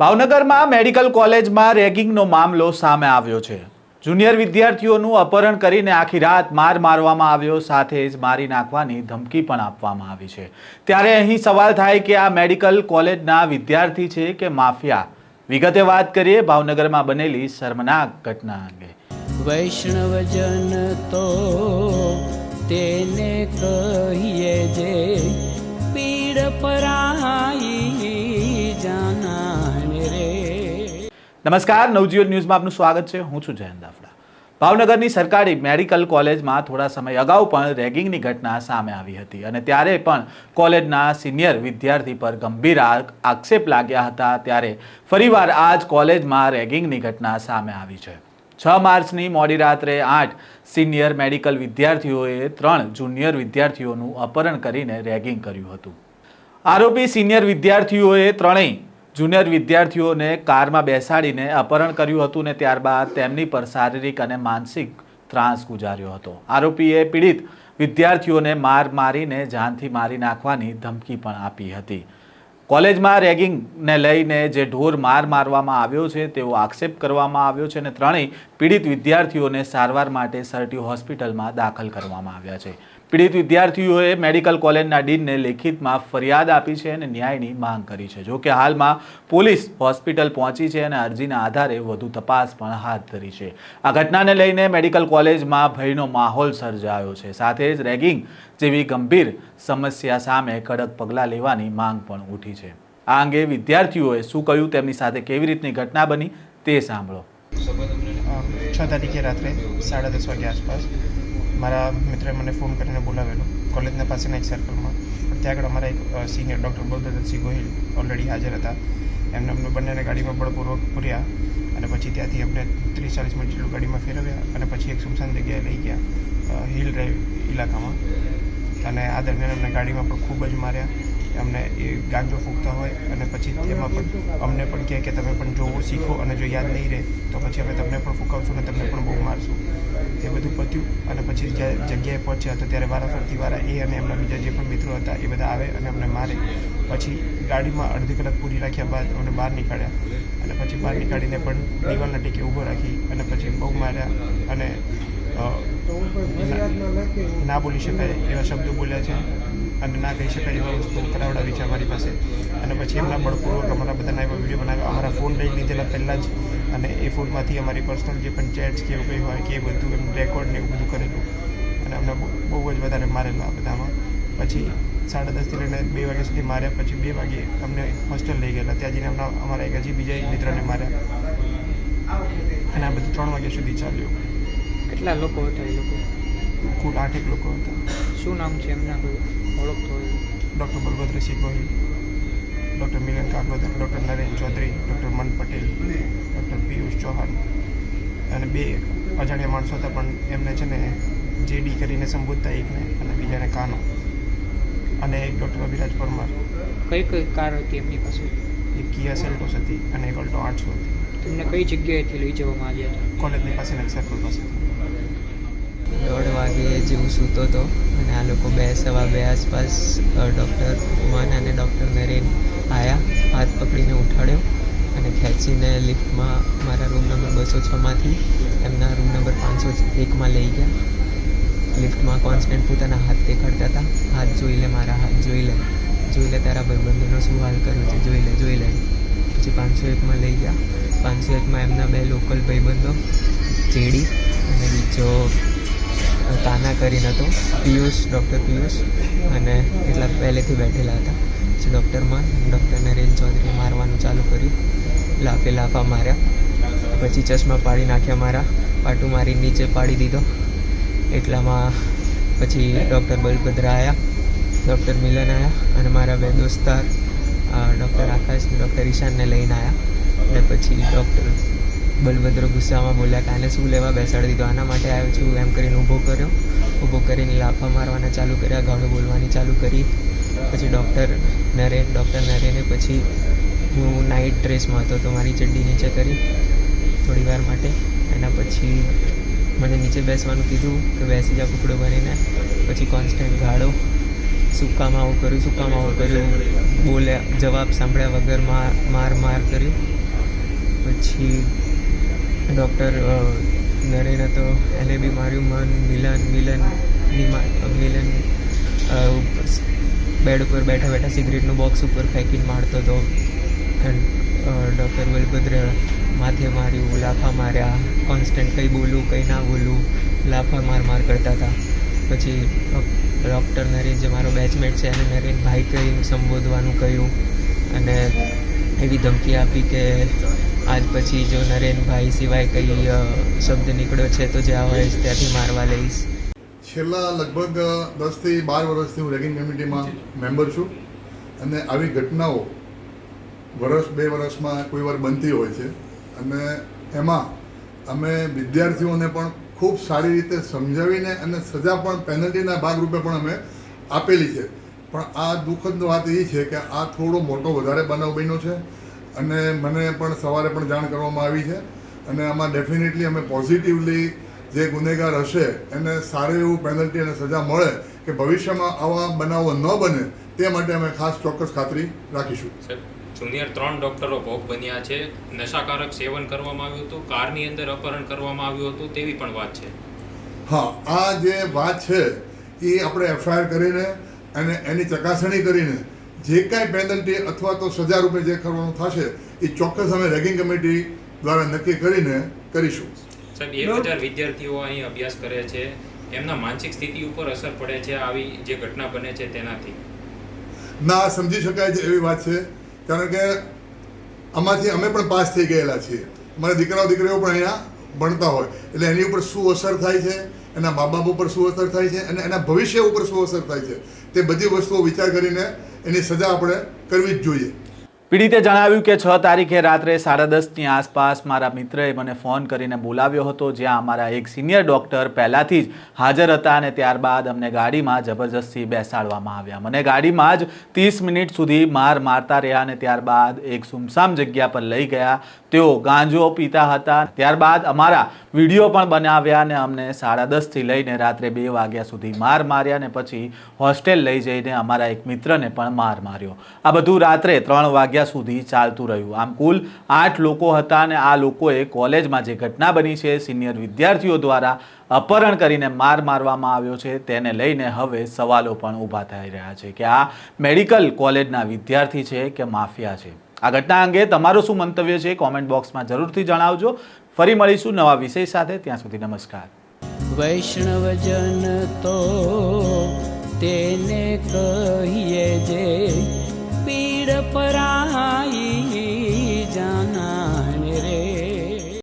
ભાવનગરમાં મેડિકલ કોલેજમાં રેગિંગનો મામલો સામે આવ્યો છે. જુનિયર વિદ્યાર્થીઓનું અપહરણ કરીને આખી રાત માર મારવામાં આવ્યો, સાથે જ મારી નાખવાની ધમકી પણ આપવામાં આવી છે. ત્યારે અહીં સવાલ થાય કે આ મેડિકલ કોલેજના વિદ્યાર્થી છે કે માફિયા? વિગતે વાત કરીએ ભાવનગરમાં બનેલી શર્મનાક ઘટના અંગે. વૈષ્ણવજન તો તેને કહીએ જે પીડ પરાઈ નમસ્કાર, નવજીવન ન્યૂઝમાં આપનું સ્વાગત છે. હું છું જયંત દાફડા. ભાવનગરની સરકારી મેડિકલ કોલેજમાં થોડા સમય અગાઉ પણ રેગિંગની ઘટના સામે આવી હતી અને ત્યારે પણ કોલેજના સિનિયર વિદ્યાર્થી પર ગંભીર આક્ષેપ લાગ્યા હતા. ત્યારે ફરીવાર આ જ કોલેજમાં રેગિંગની ઘટના સામે આવી છે. છ માર્ચની મોડી રાત્રે આઠ સિનિયર મેડિકલ વિદ્યાર્થીઓએ ત્રણ જુનિયર વિદ્યાર્થીઓનું અપહરણ કરીને રેગિંગ કર્યું હતું. આરોપી સિનિયર વિદ્યાર્થીઓએ ત્રણેય જુનિયર વિદ્યાર્થીઓને કારમાં બેસાડીને અપહરણ કર્યું હતું ને ત્યારબાદ તેમની પર શારીરિક અને માનસિક ત્રાસ ગુજાર્યો હતો. આરોપીએ પીડિત વિદ્યાર્થીઓને માર મારીને જાનથી મારી નાખવાની ધમકી પણ આપી હતી. કોલેજમાં રેગિંગને લઈને જે ઢોર માર મારવામાં આવ્યો છે તેવો આક્ષેપ કરવામાં આવ્યો છે અને ત્રણેય પીડિત વિદ્યાર્થીઓને સારવાર માટે સરટી હોસ્પિટલમાં દાખલ કરવામાં આવ્યા છે. પીડિત વિદ્યાર્થીઓએ મેડિકલ કોલેજના ડીનને લેખિતમાં ફરિયાદ આપી છે અને ન્યાયની માંગ કરી છે. જો કે હાલમાં પોલીસ હોસ્પિટલ પહોંચી છે અને અરજીના આધારે વધુ તપાસ પણ હાથ ધરી છે. આ ઘટનાને લઈને મેડિકલ કોલેજમાં ભયનો માહોલ સર્જાયો છે. સાથે જ રેગિંગ જેવી ગંભીર સમસ્યા સામે કડક પગલાં લેવાની માંગ પણ ઉઠી છે. આ અંગે વિદ્યાર્થીઓએ શું કહ્યું, તેમની સાથે કેવી રીતની ઘટના બની તે સાંભળો. છ તારીખે રાત્રે સાડા દસ વાગ્યા આસપાસ મારા મિત્રએ મને ફોન કરીને બોલાવેલો. કોલેજના પાસેના એક સર્કલમાં ત્યાં આગળ અમારા એક senior doctor Bauddhadattsinh Gohil already હાજર હતા. એમને અમને બંનેને ગાડીમાં બળપૂર્વક પૂર્યા અને પછી ત્યાંથી અમને ત્રીસ ચાલીસ મિનિટ જેટલું ગાડીમાં ફેરવ્યા અને પછી એક સુમસાન જગ્યાએ લઈ ગયા હિલ ડ્રાઈવ ઇલાકામાં અને આ દરમિયાન અમને ગાડીમાં પણ ખૂબ જ માર્યા. અમને એ ગાંજો ફૂંકતા હોય અને પછી એમાં પણ અમને પણ કહે કે તમે પણ જોવું શીખો અને જો યાદ નહીં રહે, તો પછી અમે તમને પણ ફૂંકાવશું અને તમને પણ બહુ મારશું. એ બધું પત્યું અને પછી જગ્યાએ પહોંચ્યા તો ત્યારે વારાફરતી વારા એ અને એમના બીજા જે પણ મિત્રો હતા એ બધા આવે અને અમને મારે. પછી ગાડીમાં અડધી કલાક પૂરી રાખ્યા બાદ અમને બહાર નીકાળ્યા અને પછી બહાર નીકાળીને પણ દિવાલના ટેકે ઊભો રાખી અને પછી બહુ માર્યા અને ના- બોલી શકાય એવા શબ્દો બોલ્યા છે. અને ના કહી શકાય એવા વસ્તુ કરાવડાવી છે અમારી પાસે. અને પછી એમના બળપૂર્વક અમારા બધાના એવા વીડિયો બનાવ્યા. અમારા ફોન લઈ લીધેલા પહેલાં જ અને એ ફોનમાંથી અમારી પર્સનલ જે પણ ચેટ્સ કે એવું કંઈ હોય કે એ બધું એમ રેકોર્ડ ને એવું બધું કરેલું. અને અમને બહુ જ વધારે મારેલું બધામાં. પછી સાડા દસથી લઈને બે વાગ્યા સુધી માર્યા. પછી બે વાગે અમને હોસ્ટેલ લઈ ગયેલા. ત્યાં જઈને અમને અમારા એક હજી બીજા એક મિત્રને માર્યા. અને આ બધું ત્રણ વાગ્યા સુધી ચાલ્યું. કેટલા લોકો હતા એ લોકો? કુલ આઠેક લોકો હતા. શું નામ છે? એમના કોઈ ઓળખતો હોય? Doctor Balbhadrasinh Gohil doctor Milan Kagodar doctor Naren Chaudhary doctor Man Patel doctor Piyush Chauhan અને બે અજાણ્યા માણસો હતા પણ એમને છે ને જેડી કરીને સંબોધતા એકને અને બીજાને કાનો અને એક ડૉક્ટર અભિરાજ પરમાર. કઈ કઈ કાર હતી એમની પાસે? એક કિયા સેલ્ટોસ હતી અને એક અલ્ટો આઠસો હતી. તમને કઈ જગ્યાએથી લઈ જવામાં આવ્યા હતા? કોલેજની એક સર્કલ પાસેથી દોઢ વાગે જેવું સૂતો હતો અને આ લોકો બે સવા બે આસપાસ ડૉક્ટર મન અને ડૉક્ટર નરેન આવ્યા હાથ પકડીને ઉઠાડ્યો અને ખેંચીને લિફ્ટમાં મારા રૂમ નંબર બસો છમાંથી એમના રૂમ નંબર પાંચસો એકમાં લઈ ગયા. લિફ્ટમાં કોન્સ્ટન્ટ પોતાના હાથ દેખાડતા હતા. હાથ જોઈ લે, મારા હાથ જોઈ લે. જોઈ લે, તારા ભાઈબંધોનો શું હાલ કર્યો છે? જોઈ લે જોઈ લે. પછી પાંચસો એકમાં લઈ ગયા. પાંચસો એકમાં એમના બે લોકલ ભાઈબંધો, જેડી અને બીજો તાના કરીને હતો, પિયુષ, ડૉક્ટર પિયુષ, અને એટલા પહેલેથી બેઠેલા હતા. પછી ડૉક્ટરમાં ડૉક્ટર નરેન ચૌધરીએ મારવાનું ચાલુ કર્યું. લાફે લાફા માર્યા. પછી ચશ્મા પાડી નાખ્યા મારા, પાટું મારી નીચે પાડી દીધો. એટલામાં પછી ડૉક્ટર બલભદ્રા આવ્યા ડૉક્ટર મિલન આવ્યા અને મારા બે દોસ્તાર ડૉક્ટર આકાશ ડૉક્ટર ઈશાનને લઈને આવ્યા અને પછી ડૉક્ટર બલભદ્ર ગુસ્સામાં બોલ્યા કે આને શું લેવા બેસાડી દીધો? આના માટે આવ્યો છું. એમ કરીને ઊભો કર્યો. ઊભો કરીને લાફા મારવાના ચાલુ કર્યા, ગાળો બોલવાની ચાલુ કરી. પછી ડૉક્ટર નરેન ડૉક્ટર નરેને પછી હું નાઇટ ડ્રેસમાં હતો, તો મારી ચડ્ડી નીચે કરી થોડી વાર માટે. એના પછી મને નીચે બેસવાનું કીધું કે બેસી જા કૂકડો બનીને. પછી કોન્સ્ટન્ટ ગાળો. શું કામ આવું કર્યું શું કામ આવું કર્યું. બોલ્યા, જવાબ સાંભળ્યા વગર માર માર માર કર્યું. પછી ડૉક્ટર નરેન હતો. એને બી માર્યું મન, મિલન મિલનની મિલન બેડ ઉપર બેઠા બેઠા સિગરેટનું બોક્સ ઉપર ફેંકીને મારતો હતો. ડૉક્ટર વલભદ્ર માથે માર્યું, લાફા માર્યા કોન્સ્ટન્ટ કંઈ બોલું, કંઈ ના બોલું, લાફા માર માર કરતા હતા. પછી ડૉક્ટર નરેન જે મારો બેચમેટ છે, એને નરેન ભાઈ કહી સંબોધવાનું કહ્યું. અને એવી ધમકી આપી કે આજ પછી જો નરેનભાઈ સિવાય કંઈ શબ્દ નીકળ્યો છે તો જ્યાં હોય ત્યાંથી મારવા લઈશ. છેલ્લા લગભગ દસથી બાર વર્ષથી હું રેગિંગ કમિટીમાં મેમ્બર છું અને આવી ઘટનાઓ વર્ષ બે વર્ષમાં કોઈ વાર બનતી હોય છે અને એમાં અમે વિદ્યાર્થીઓને પણ ખૂબ સારી રીતે સમજાવીને અને સજા પણ પેનલ્ટીના ભાગરૂપે પણ અમે આપેલી છે. પણ આ દુઃખદ વાત એ છે કે આ થોડો મોટો વધારે બનાવ બન્યો છે અને મને પણ સવારે પણ જાણ કરવામાં આવી છે. અને આમાં ડેફિનેટલી અમે પોઝિટિવલી જે ગુનેગાર હશે એને સારું એવું પેનલ્ટી અને સજા મળે કે ભવિષ્યમાં આવા બનાવો ન બને તે માટે અમે ખાસ ચોક્કસ ખાતરી રાખીશું. જુનિયર ત્રણ ડોક્ટરો ભોગ બન્યા છે. નશાકારક સેવન કરવામાં આવ્યું હતું કારની અંદર અપહરણ કરવામાં આવ્યું હતું તેવી પણ વાત છે. હા આ જે વાત છે એ આપણે એફઆઈઆર કરીને અને એની ચકાસણી કરીને જે કાંઈ પેનલ્ટી અથવા તો સજા રૂપે જે કરવાનું થશે એ ચોક્કસ અમે રેગિંગ કમિટી દ્વારા નક્કી કરીને કરીશું. સાહેબ એક હજાર વિદ્યાર્થીઓ અહીં અભ્યાસ કરે છે. એમના માનસિક સ્થિતિ ઉપર અસર પડે છે આવી જે ઘટના બને છે તેનાથી. ના સમજી શકાય છે એવી વાત છે. કારણ કે આમાંથી અમે પણ પાસ થઈ ગયેલા છીએ. અમારા દીકરાઓ દીકરીઓ પણ અહીંયા ભણતા હોય. એટલે એની ઉપર શું અસર થાય છે એના મા બાપ ઉપર શું અસર થાય છે અને એના ભવિષ્ય ઉપર શું અસર થાય છે તે બધી વસ્તુઓ વિચાર કરીને એની સજા આપણે કરવી જ જોઈએ. પીડિતે જણાવ્યું કે છ તારીખે રાત્રે સાડા દસની આસપાસ મારા મિત્રએ મને ફોન કરીને બોલાવ્યો હતો, જ્યાં અમારા એક સિનિયર ડૉક્ટર પહેલાંથી જ હાજર હતા અને ત્યારબાદ અમને ગાડીમાં જબરજસ્તી બેસાડવામાં આવ્યા. મને ગાડીમાં જ ત્રીસ મિનિટ સુધી માર મારતા રહ્યા અને ત્યારબાદ એક સુમસામ જગ્યા પર લઈ ગયા. તેઓ ગાંજો પીતા હતા. ત્યારબાદ અમારા વીડિયો પણ બનાવ્યા અને અમને સાડા દસથી લઈને રાત્રે બે વાગ્યા સુધી માર માર્યા ને પછી હોસ્ટેલ લઈ જઈને અમારા એક મિત્રને પણ માર માર્યો. આ બધું રાત્રે ત્રણ વાગ્યા સુધી ચાલતું રહ્યું. આમ કુલ આઠ લોકો હતા અને આ લોકોએ કોલેજમાં જે ઘટના બની છે, સિનિયર વિદ્યાર્થીઓ દ્વારા અપહરણ કરીને માર મારવામાં આવ્યો છે, તેને લઈને હવે સવાલો પણ ઊભા થઈ રહ્યા છે કે આ મેડિકલ કોલેજના વિદ્યાર્થી છે કે માફિયા છે? આ ઘટના અંગે તમારું શું મંતવ્ય છે કોમેન્ટ બોક્સમાં જરૂરથી જણાવજો. ફરી મળીશું નવા વિષય સાથે. ત્યાં સુધી નમસ્કાર. વૈષ્ણવજન તો તેને કહીએ જે પીડ પરાઈ